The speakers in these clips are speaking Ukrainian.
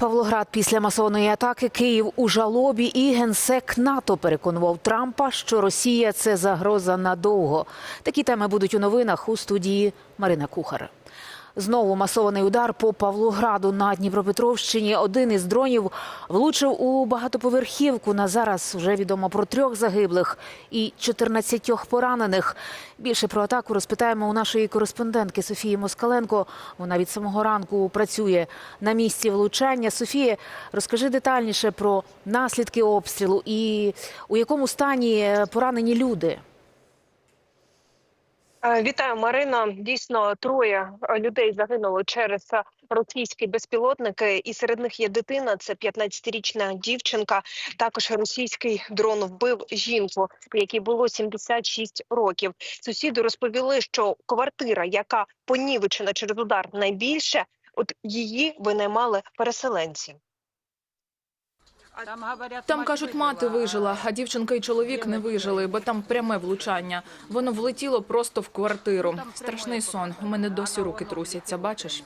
Павлоград після масованої атаки Київ у жалобі і генсек НАТО переконував Трампа, що Росія це загроза надовго. Такі теми будуть у новинах у студії Марина Кухар. Знову масований удар по Павлограду на Дніпропетровщині. Один із дронів влучив у багатоповерхівку. На зараз вже відомо про трьох загиблих і 14 поранених. Більше про атаку розпитаємо у нашої кореспондентки Софії Москаленко. Вона від самого ранку працює на місці влучання. Софія, розкажи детальніше про наслідки обстрілу і у якому стані поранені люди. Е, Вітаю, Марина. Дійсно, троє е, людей загинуло через е, російські безпілотники, і серед них є дитина. Це 15-річна дівчинка. Також російський дрон вбив жінку, якій було 76 років. Сусіди розповіли, що квартира, яка понівечена через удар найбільше, от її винаймали переселенці. Там кажуть, мати вижила, а дівчинка і чоловік не вижили, бо там пряме влучання. Воно влетіло просто в квартиру. Страшний сон. У мене досі руки трусяться. Бачиш?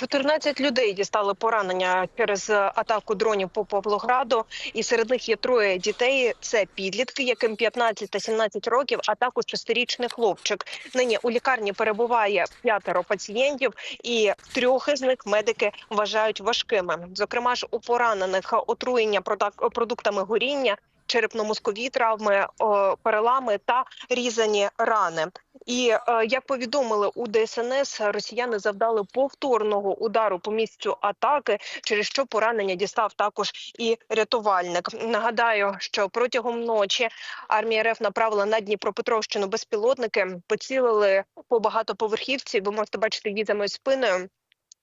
14 людей дістали поранення через е, атаку дронів по Павлограду, і серед них є троє дітей. Це підлітки, яким 15 та 17 років, а також шестирічний хлопчик. Нині у лікарні перебуває п'ятеро пацієнтів, і трьох із них медики вважають важкими. Зокрема ж у поранених отруєння продуктами горіння. Черепно-мозкові травми, перелами та різані рани. І е, як повідомили у ДСНС, росіяни завдали повторного удару по місцю атаки, через що поранення дістав також і рятувальник. Нагадаю, що протягом ночі армія РФ направила на Дніпропетровщину безпілотники, поцілили по багатоповерхівці. Ви можете бачити її за моєю спиною.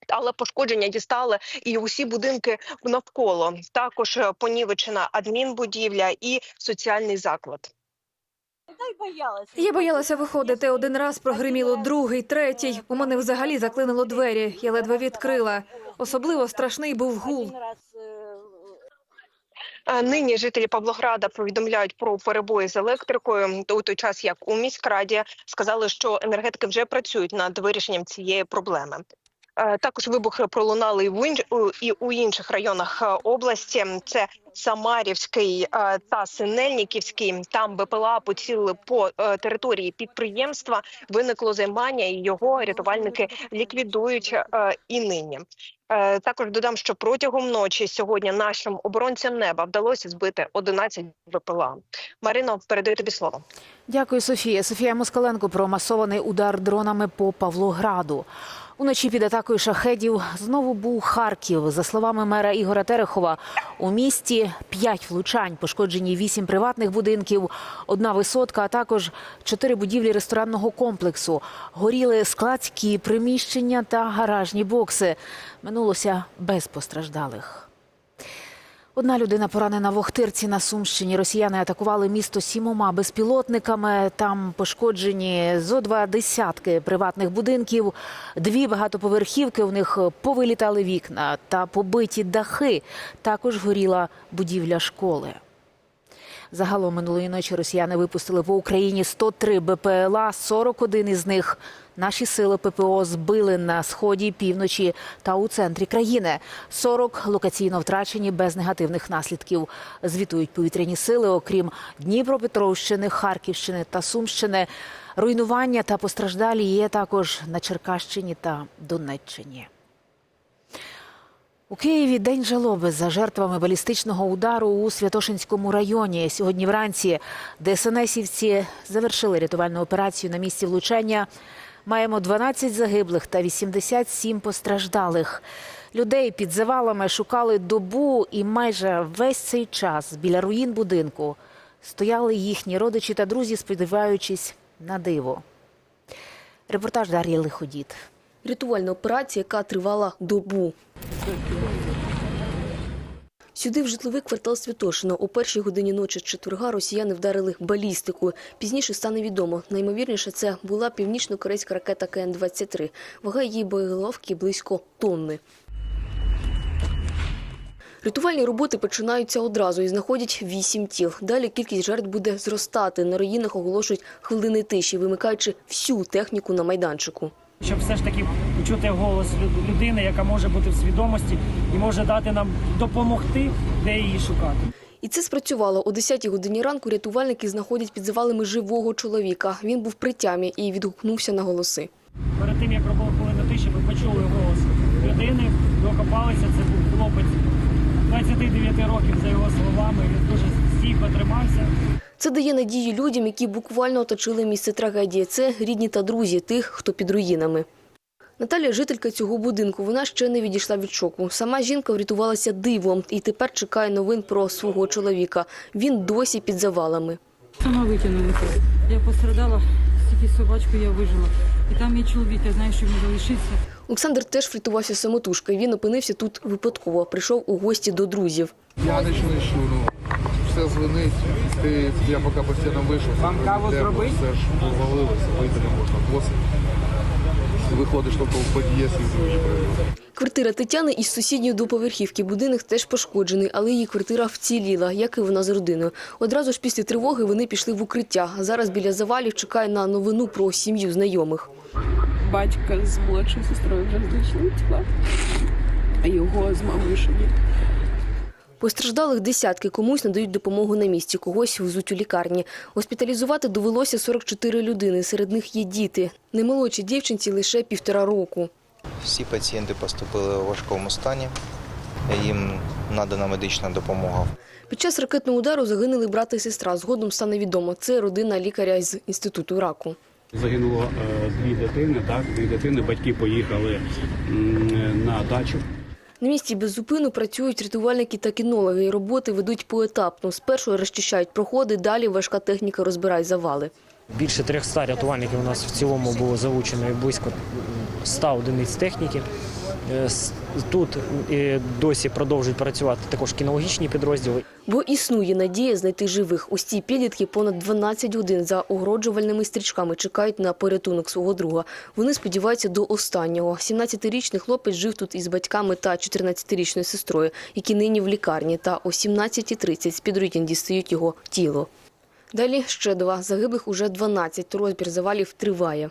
Але пошкодження дістали і усі будинки навколо. Також е, понівечена адмінбудівля і соціальний заклад. Я боялася виходити. Один раз прогриміло другий, третій. У мене взагалі заклинило двері. Я ледве відкрила. Особливо страшний був гул. Е, Нині жителі Павлограда повідомляють про перебої з електрикою. У той час, як у міськраді сказали, що енергетики вже працюють над вирішенням цієї проблеми. Е, Також вибухи пролунали і в і у інших районах е, області. Це Самарівський е, та Синельниківський. Там БПЛА поцілили по території підприємства. Виникло займання, і його рятувальники ліквідують і нині. Також додам, що протягом ночі сьогодні нашим оборонцям неба вдалося збити 11 БПЛА. Марино, передаю тобі слово. Дякую, Софія. Софія Москаленко про масований удар дронами по Павлограду. Уночі під атакою шахедів знову був Харків. За словами мера Ігора Терехова, у місті п'ять влучань, пошкоджені вісім приватних будинків, одна висотка, а також чотири будівлі ресторанного комплексу. Горіли складські приміщення та гаражні бокси. Минулося без постраждалих. Одна людина поранена в Охтирці на Сумщині. Росіяни атакували місто сімома безпілотниками. Там пошкоджені зо два десятки приватних будинків, дві багатоповерхівки. У них повилітали вікна та побиті дахи. Також горіла будівля школи. Загалом минулої ночі росіяни випустили по Україні 103 БПЛА, 41 із них наші сили ППО збили на сході, півночі та у центрі країни. 40 локаційно втрачені без негативних наслідків. Звітують повітряні сили, окрім Дніпропетровщини, Харківщини та Сумщини. Руйнування та постраждалі є також на Черкащині та Донеччині. У Києві день жалоби за жертвами балістичного удару у Святошинському районі. Сьогодні вранці ДСНСівці завершили рятувальну операцію на місці влучання. Маємо 12 загиблих та 87 постраждалих. Людей під завалами шукали добу, і майже весь цей час біля руїн будинку стояли їхні родичі та друзі, сподіваючись на диво. Репортаж Дар'ї Лиходіт. Рятувальна операція, яка тривала добу. Сюди в житловий квартал Святошина о першій годині ночі четверга росіяни вдарили балістикою. Пізніше стане відомо. Наймовірніше, це була північно-корейська ракета КН-23. Вага її боєголовки близько тонни. Рятувальні роботи починаються одразу і знаходять вісім тіл. Далі кількість жертв буде зростати. На руїнах оголошують хвилини тиші, вимикаючи всю техніку на майданчику. Щоб все ж таки почути голос людини, яка може бути в свідомості і може дати нам допомогти, де її шукати. І це спрацювало. О 10-й годині ранку рятувальники знаходять під завалами живого чоловіка. Він був при тямі і відгукнувся на голоси. Перед тим як робив хвилину тиші, ви почули голос людини, докопалися. Це був хлопець 29 років, за його словами. Він дуже. Це дає надію людям, які буквально оточили місце трагедії. Це рідні та друзі тих, хто під руїнами. Наталя – жителька цього будинку. Вона ще не відійшла від шоку. Сама жінка врятувалася дивом і тепер чекає новин про свого чоловіка. Він досі під завалами. Сама витягнулася. Я пострадала, тільки собачку я вижила. І там є чоловік, я знаю, що він залишився. Олександр теж врятувався самотужки. Він опинився тут випадково. Прийшов у гості до друзів. Я не чую, ну, все дзвонить, ти, я поки постійно вийшов. Вам каву зробити? Все ж повалилося, вийти не можна, босить. Виходиш тільки в під'їзд і будеш. Квартира Тетяни із сусідньої двоповерхівки. Будинок теж пошкоджений, але її квартира вціліла, як і вона з родиною. Одразу ж після тривоги вони пішли в укриття. Зараз біля завалів чекає на новину про сім'ю знайомих. батька з молодшою сестрою вже знайшли тіла, а його з мамою ще ні. Постраждалих десятки комусь надають допомогу на місці, когось везуть у лікарні. Госпіталізувати довелося 44 людини. Серед них є діти. Наймолодшій дівчинці лише півтора року. Всі пацієнти поступили у важкому стані. Їм надана медична допомога. Під час ракетного удару загинули брат і сестра. Згодом стане відомо. Це родина лікаря з інституту раку. Загинуло е, дві дитини, так, дві дитини, батьки поїхали на дачу. На місці без зупину працюють рятувальники та кінологи. Роботи ведуть поетапно. Спершу розчищають проходи, далі важка техніка розбирає завали. Більше 300 рятувальників у нас в цілому було залучено і близько 100 одиниць техніки. Е, Тут е, досі продовжують працювати також кінологічні підрозділи. Бо існує надія знайти живих. Ці підлітки понад 12 годин за огороджувальними стрічками чекають на порятунок свого друга. Вони сподіваються до останнього. 17-річний хлопець жив тут із батьками та 14-річною сестрою, які нині в лікарні. Та о 17.30 з-під руїн дістають його тіло. Далі ще два. Загиблих уже 12. Розбір завалів триває.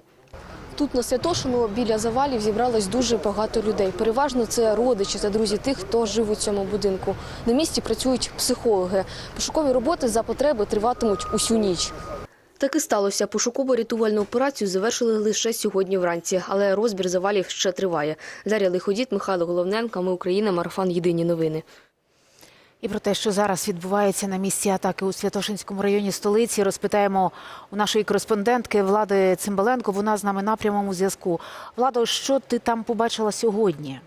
Тут на Святошино біля завалів зібралось дуже багато людей. Переважно це родичі та друзі тих, хто жив у цьому будинку. На місці працюють психологи. Пошукові роботи за потреби триватимуть усю ніч. Так і сталося. Пошуково-рятувальну операцію завершили лише сьогодні вранці, але розбір завалів ще триває. Дар'я Лиходіт, Михайло Головненко. Ми Україна. Марафон. Єдині новини. І про те, що зараз відбувається на місці атаки у Святошинському районі столиці, розпитаємо у нашої кореспондентки Влади Цимбаленко. Вона з нами на прямому зв'язку. Владо, що ти там побачила сьогодні?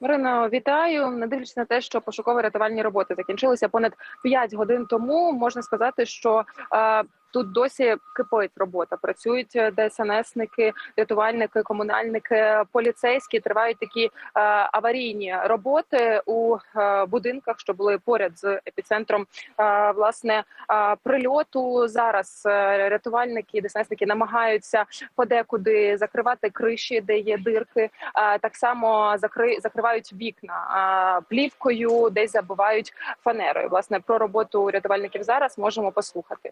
Марина, вітаю. Не дивлячись на те, що пошуково-рятувальні роботи закінчилися понад 5 годин тому. Можна сказати, що е, тут досі кипить робота. Працюють е, ДСНСники, рятувальники, комунальники, поліцейські. Тривають такі е, аварійні роботи у е, будинках, що були поряд з епіцентром власне прильоту. Зараз рятувальники, ДСНСники намагаються подекуди закривати криші, де є дирки. Так само закри... закривають вікна плівкою, десь забивають фанерою. Власне про роботу рятувальників зараз можемо послухати.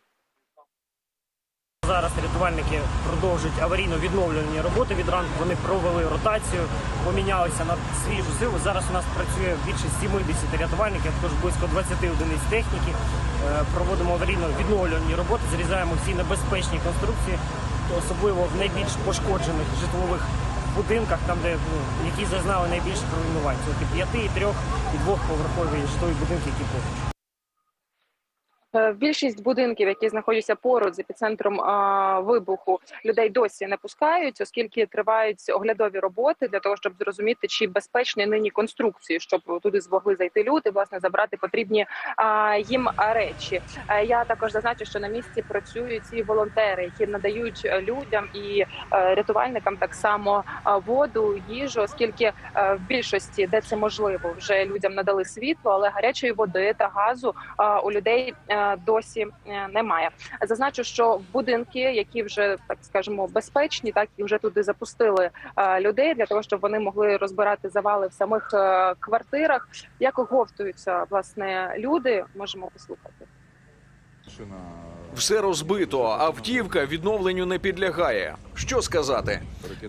Зараз рятувальники продовжують аварійно-відновлювані роботи. Від ранку вони провели ротацію, помінялися на свіжу силу. Зараз у нас працює більше 70 рятувальників, також близько 20 одиниць техніки. Е, Проводимо аварійно-відновлювані роботи, зрізаємо всі небезпечні конструкції, особливо в найбільш пошкоджених житлових будинках, там де ну, які зазнали найбільших руйнувань. Це п'яти, і трьох, і двохповерхові житлові будинки, які поруч. Е, Більшість будинків, які знаходяться поруч з епіцентром вибуху, людей досі не пускають, оскільки тривають оглядові роботи для того, щоб зрозуміти, чи безпечні нині конструкції, щоб туди змогли зайти люди, власне, забрати потрібні їм речі. Е, Я також зазначу, що на місці працюють і волонтери, які надають людям і е, рятувальникам так само воду, їжу, оскільки в більшості, де це можливо, вже людям надали світло, але гарячої води та газу у людей досі е, немає. Зазначу, що будинки, які вже так скажемо безпечні, так і вже туди запустили е, людей для того, щоб вони могли розбирати завали в самих е, квартирах. Як оговтуються власне люди, можемо послухати. Все розбито, автівка відновленню не підлягає. Що сказати?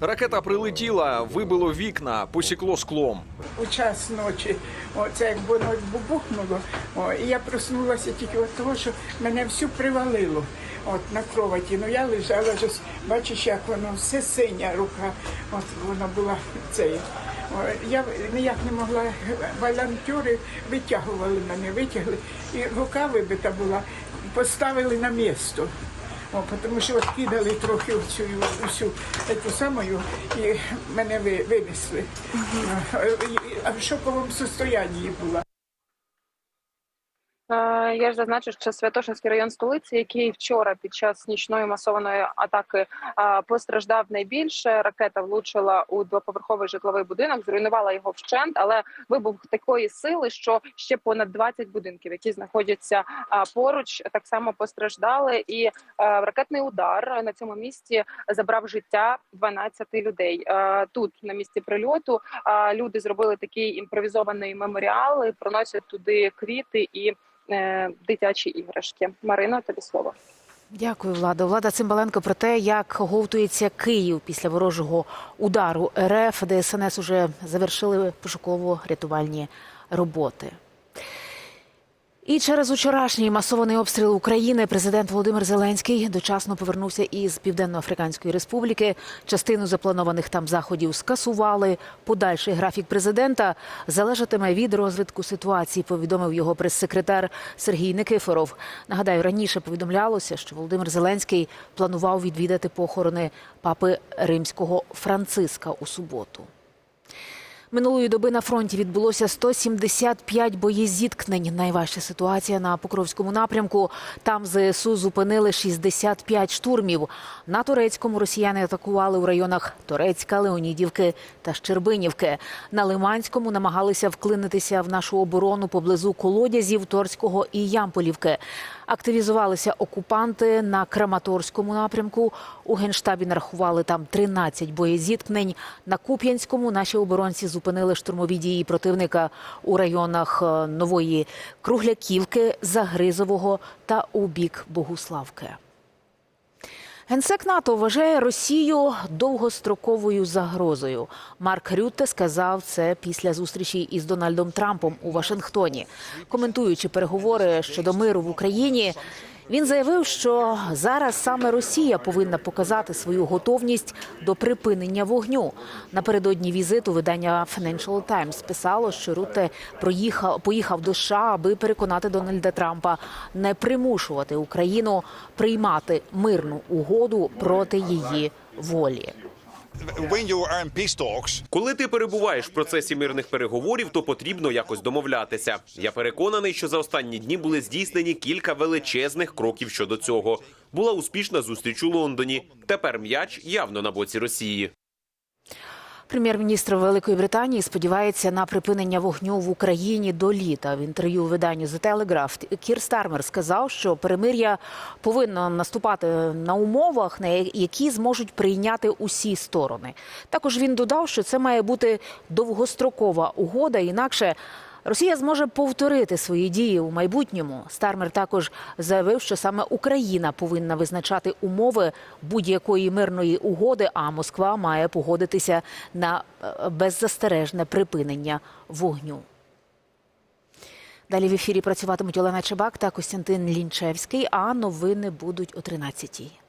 Ракета прилетіла, вибило вікна, посікло склом. у час ночі. О, це як воно бухнуло. О, і я проснулася тільки від того, що мене всю привалило от, на кроваті. Ну я лежала, вже, бачиш, як воно все синя рука. От воно була цею. О, Я ніяк не могла, волонтери витягували мене, витягли, і рука вибита була, поставили на місто. О, тому що от кидали трохи цю всю цю самою і мене ви- винесли. А в шоковому состоянні була. Е, Я ж зазначу, що Святошинський район столиці, який вчора під час нічної масованої атаки е, постраждав найбільше. Ракета влучила у двоповерховий житловий будинок, зруйнувала його вщент, але вибух такої сили, що ще понад 20 будинків, які знаходяться е, поруч, так само постраждали. І ракетний удар на цьому місці забрав життя 12 людей. Тут на місці прильоту люди зробили такий імпровізований меморіал, і проносять туди квіти і дитячі іграшки. Марина, тобі слово. Дякую, Влада. Влада Цимбаленко про те, як говтується Київ після ворожого удару РФ. ДСНС уже завершили пошуково-рятувальні роботи. І через учорашній масований обстріл України президент Володимир Зеленський дочасно повернувся із Південно-Африканської Республіки. Частину запланованих там заходів скасували. Подальший графік президента залежатиме від розвитку ситуації. Повідомив його прес-секретар Сергій Никифоров. Нагадаю, раніше повідомлялося, що Володимир Зеленський планував відвідати похорони папи римського Франциска у суботу. Минулої доби на фронті відбулося 175 боєзіткнень. Найважча ситуація на Покровському напрямку. Там ЗСУ зупинили 65 штурмів. На турецькому росіяни атакували у районах Торецька, Леонідівки та Щербинівки. На Лиманському намагалися вклинитися в нашу оборону поблизу колодязів Торського і Ямполівки. Активізувалися окупанти на Краматорському напрямку. У генштабі нарахували там 13 боєзіткнень. На Куп'янському наші оборонці зупинили штурмові дії противника у районах е, Нової Кругляківки, Загризового та у бік Богуславки. Генсек НАТО вважає Росію довгостроковою загрозою. Марк Рютте сказав це після зустрічі із Дональдом Трампом у Вашингтоні. Коментуючи переговори щодо миру в Україні, він заявив, що зараз саме Росія повинна показати свою готовність до припинення вогню. Напередодні візиту видання Financial Times писало, що Рутте проїхав поїхав до США, аби переконати Дональда Трампа не примушувати Україну приймати мирну угоду проти її волі. Коли ти перебуваєш в процесі мирних переговорів, то потрібно якось домовлятися. Я переконаний, що за останні дні були здійснені кілька величезних кроків щодо цього. Була успішна зустріч у Лондоні. Тепер м'яч явно на боці Росії. Прем'єр-міністр Великої Британії сподівається на припинення вогню в Україні до літа. В інтерв'ю виданню The Telegraph Кір Стармер сказав, що перемир'я повинно наступати на умовах, на які зможуть прийняти усі сторони. Також він додав, що це має бути довгострокова угода, інакше. Росія зможе повторити свої дії у майбутньому. Стармер також заявив, що саме Україна повинна визначати умови будь-якої мирної угоди, а Москва має погодитися на е, беззастережне припинення вогню. Далі в ефірі працюватимуть Олена Чебак та Костянтин Лінчевський. А новини будуть о 13-й.